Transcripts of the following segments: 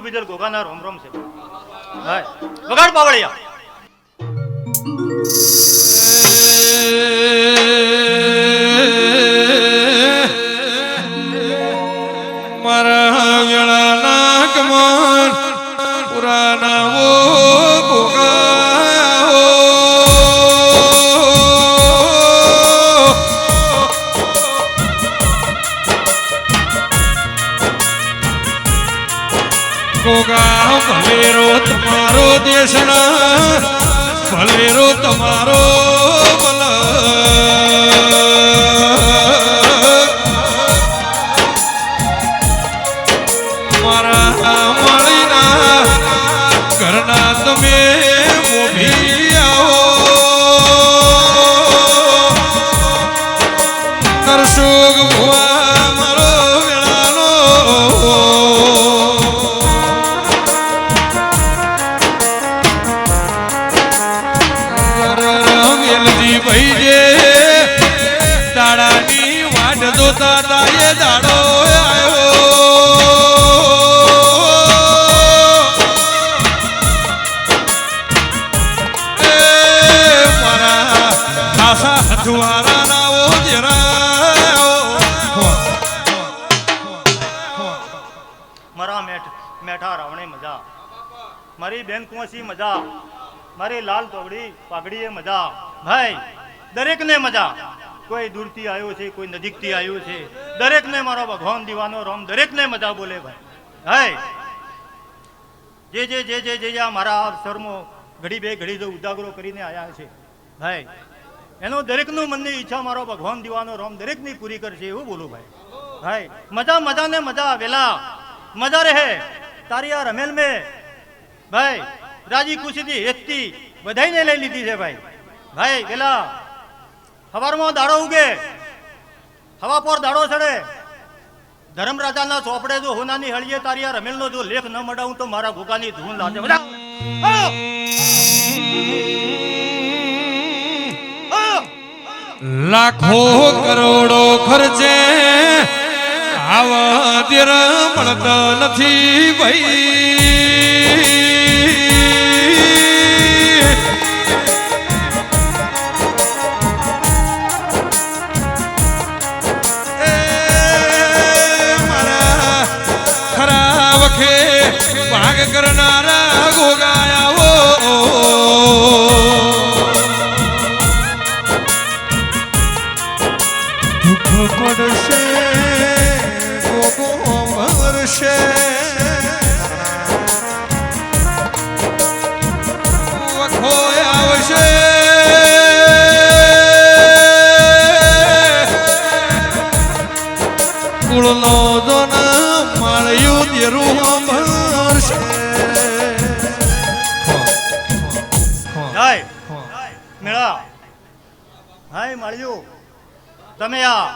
મસરૂ બીજલ ગોગાના રોમ રોમ છે. હાય. વગાડ પાવળિયા. જોતા એ દાડો મારા મેઠ રાવણે મજા. મારી બેન કુંવસી મજા. મારી લાલ તોગડી એ મજા. ભાઈ, દરેકને મજા. કોઈ દૂરથી આવ્યો છે, કોઈ નજીકથી આવ્યો છે. દરેકને મારો ભગવાન દીવાનો રોમ, દરેકને મજા બોલે ભાઈ. હાય. જે જે જે જે જે મારા શર્મો ઘડી બે ઘડી જો ઉજાગરો કરીને આવ્યા છે. ભાઈ, એનો દરેકનું મનની ઈચ્છા મારો ભગવાન દીવાનો રોમ દરેકની પૂરી કરશે એવું બોલું ભાઈ. ભાઈ, મજા મજા ને મજા, વેલા. મજા રહે. તારી આ રમેલ મેં. ભાઈ, રાજી ખુશીથી એકથી બધાઈને લઈ લીધી છે ભાઈ. ભાઈ, વેલા. સવારમાં દાડો ઉગે. હવા પર દાડો ચડે. ધર્મરાજાના ચોપડે જો હોનાની હળીએ તારી આ રમેલનો જો લેખ ન મડાવું તો મારા ભૂકાની ધૂન લાગે. બધા! લાખો કરોડો ખર્ચે આવા દેર મળતા નથી ભાઈ. મરશે આવશે કુળનો મળ્યું દેરું મરશે મેળા હાય મળ્યું તમે આ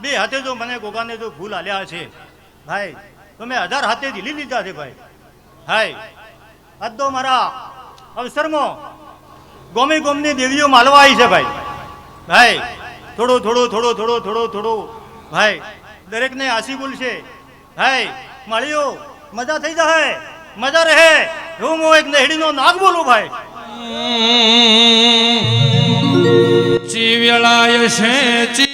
બે હાથે જો મને ગોગાને જો ફૂલ આલ્યા છે ભાઈ તમે હજાર હાથે ઝીલી લીધા છે ભાઈ. હાય. અદ્દો તો મારા. અવસરમાં ગોમી ગોમની દેવીઓ માલવા આવી છે ભાઈ. ભાઈ, થોડું થોડું થોડું થોડું થોડું થોડું. ભાઈ, દરેકને આશી બોલશે ભાઈ મળ્યો મજા થઈ જાય મજા રહે. હું એક નહેડીનો નાગ બોલું ભાઈ. ચીવેળાય છે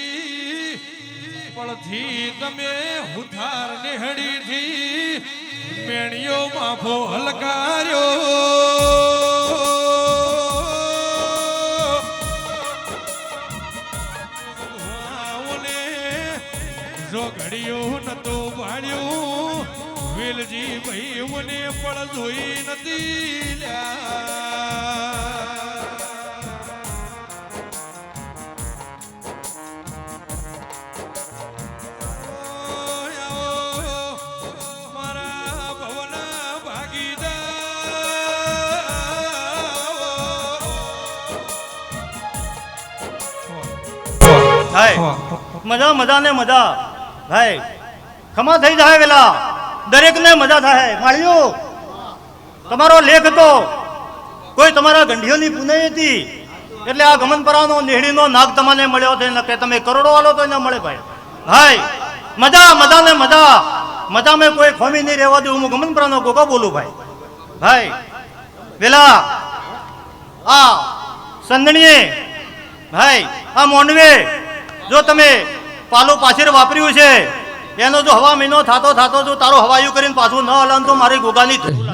પડથી તમે હુથાર નિહડીથી મેણીઓ માફો હલકાર્યો જો ઘડિયો નતો ભાડ્યું વેલજી ભાઈ મને પણ જોઈ નથી લ્યા. હાય મજા મજા ને મજા. ભાઈ ખમા થઈ જાય વેલા. દરેક ને મજા થાય. માળ્યો તમારો લેખ હતો કોઈ તમારા ગંઢીઓની પુનઈ હતી. એટલે આ ગમનપરાનો નેહડીનો નાગ તમને મળ્યો છે. કે તમે કરોડો વાળો તો ન મળે ભાઈ. ભાઈ મજા મજા ને મજા. મજા મેં કોઈ ખોમી નહીં રહેવા દઉં. હું ગમનપરાનો ગોગો બોલું ભાઈ. ભાઈ વેલા આ સંદણીએ ભાઈ આ મોંડવે જો તમે પાલું પાછળ વાપર્યું છે, એનો જો હવા મહિનો થાતો થાતો જો તારો હવાયું કરીને પાછું ન હલાન તો મારી ગોગાની ધૂળ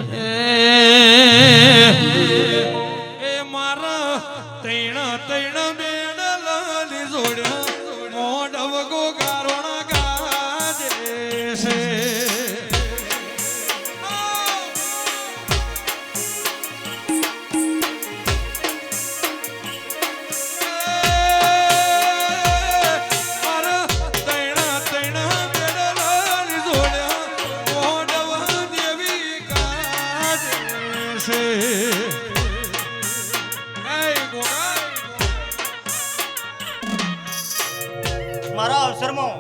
મારા અવસરમાં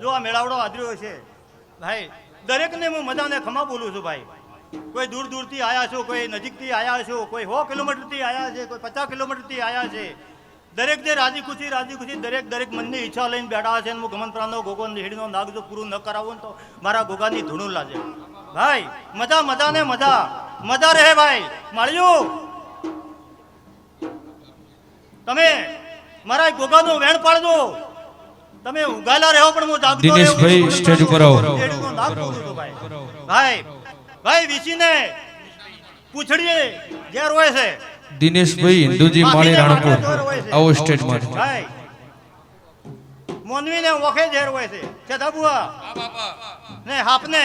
જો આ મેળાવડો આદર્યો છે, ભાઈ, દરેકને હું મજાને ખમા બોલું છું, ભાઈ. કોઈ દૂર દૂરથી આવ્યા છો, કોઈ નજીકથી આવ્યા છો, કોઈ સો કિલોમીટરથી આવ્યા છે, કોઈ પચાસ કિલોમીટરથી આવ્યા છે. દરેક જે રાજી ખુશી રાજી ખુશી, દરેક દરેક મનની ઈચ્છા લઈને બેઠા છે હું ગમનપ્રાણનો ગોગો હેડીનો નાગ જો પૂરું ન કરાવું તો મારા ગોગાની ધૂણું લાગે ભાઈ, મજા મજા ને મજા. મજા રહે, ભાઈ. મળ્યું. તમે મારા ગોગાનું વેણ પાડજો. તમે ઉગાલા રહો પણ હું જાગતો. દિનેશભાઈ, સ્ટેજ ઉપર આવો. ભાઈ. ભાઈ વિચીને વીસીને જે ઝેર હોય છે. દિનેશભાઈ હિન્દુજી માળી રાણપુર. આવો સ્ટેજમાં ભાઈ મોનવીને વખે ઝેર હોય છે. છેદાબુઆ ને હાપને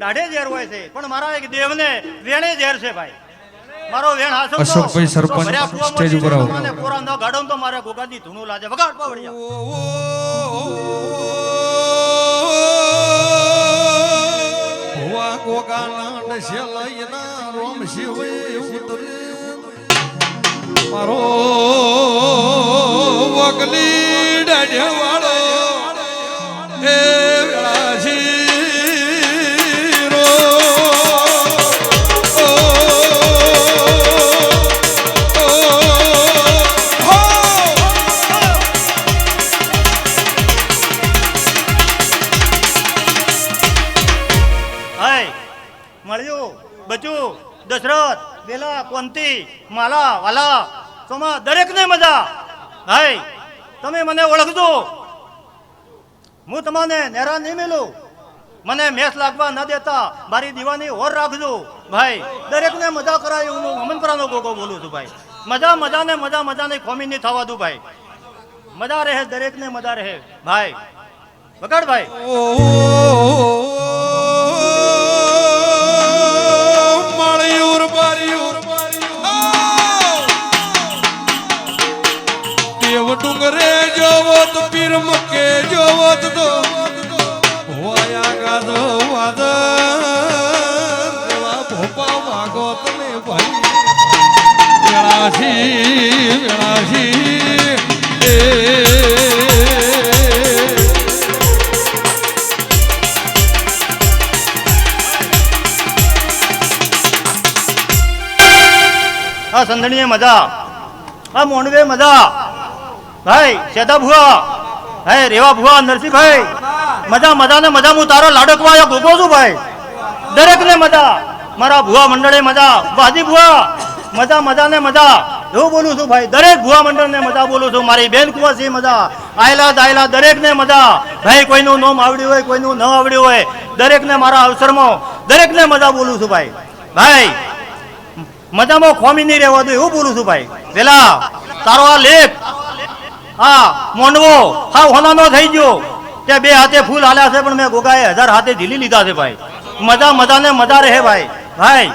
દાઢે ઝેર હોય છે. પણ મારા એક દેવને વેણે ઝેર છે ભાઈ. મારો વેણ હાસો અશોકભાઈ સરપંચ, સ્ટેજ ઉપર આવો. મને પોરા ન ગાડમ તો મારા ગોગાની ધૂણું લાગે વગાડ પાવડિયા ભુવા ગોગાલાંડ લઈના રોમ શિવે ઉતરે મારો વગલી દાઢેવાળો મળ્યું? બચું દશરથ, બેલા, કોંતી, માલા, વાલા સોમા દરેકને મજા. હાય તમે મને ઓળખજો. હું તમને નેરા નહીં મેલું. મને મેસ લાગવા ન દેતા મારી દીવાની ઓર રાખજો. ભાઈ, દરેકને મજા કરાય હું અમનપરાનો ગોગો બોલું છું, ભાઈ. મજા મજા ને મજા મજા ને ખોમી નહીં થવા દઉં, ભાઈ. મજા રહે, દરેકને મજા રહે. ભાઈ વગાડ ભાઈ. તો પીર મકે જોવો તો. હોયા ગાધો વાદ ભોપા માગો તમે ભાઈ. વેળાશી વેળાશી. આ સંધણીએ મજા. આ મોંડવે મજા. ભાઈ, શેતા ભુવા. હે, રેવા ભુવા નરસિંહભાઈ, મજા મજા ને મજા, હું તારો લાડો આવ્યો ગોગો છું ભાઈ. દરેક ને મજા. મારા ભુવા મંડળે મજા. વાજી ભુવા, મજા મજા ને મજા. એવું બોલું છું ભાઈ, દરેક ભુવા મંડળ ને મજા બોલું છું. મારી બેન કુવાસી મજા. આયલા દાયલા દરેક ને મજા. ભાઈ, કોઈનું નોમ આવડ્યું હોય, કોઈનું ન આવડ્યું હોય દરેક ને મારા અવસરમાં દરેક ને મજા બોલું છું ભાઈ. ભાઈ, મજામાં ખોમી નહીં રહેવા દો, એવું બોલું છું ભાઈ. પેલા તારો આ લેખ હા મોનવો હા હોનાનો થઈ ગયો. તે બે હાથે ફૂલ હાલ્યા છે, પણ મેં ગોગાએ હજાર હાથે ઝીલી લીધા છે ભાઈ. મજા, મજાને મજા રહે ભાઈ. ભાઈ,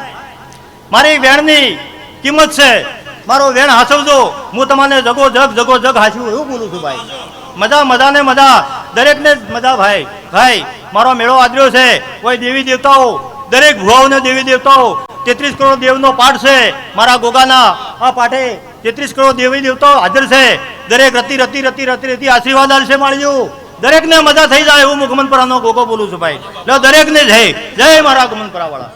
મારી વેણની કિંમત છે. મારો વેણ હાસવજો. હું તમને જગો જગ જગો જગ હાસ્યું એવું બોલું છું ભાઈ. મજા મજા ને મજા. દરેકને મજા ભાઈ. ભાઈ, મારો મેળો આદર્યો છે. કોઈ દેવી દેવતાઓ, દરેક ભુવાઓને દેવી દેવતાઓ, તેત્રીસ કરોડ દેવનો પાઠ છે. મારા ગોગાના આ પાઠે તેત્રીસ કરોડ દેવી દેવતાઓ હાજર છે. દરેક રતી રતી રતી રતી રતી, આશીર્વાદ આલશે માળજો દરેકને મજા થઈ જાય એવું હું ગમનપરાનો ગોગો બોલું છું ભાઈ. દરેકને જય. જય મારા ગમનપરા વાળા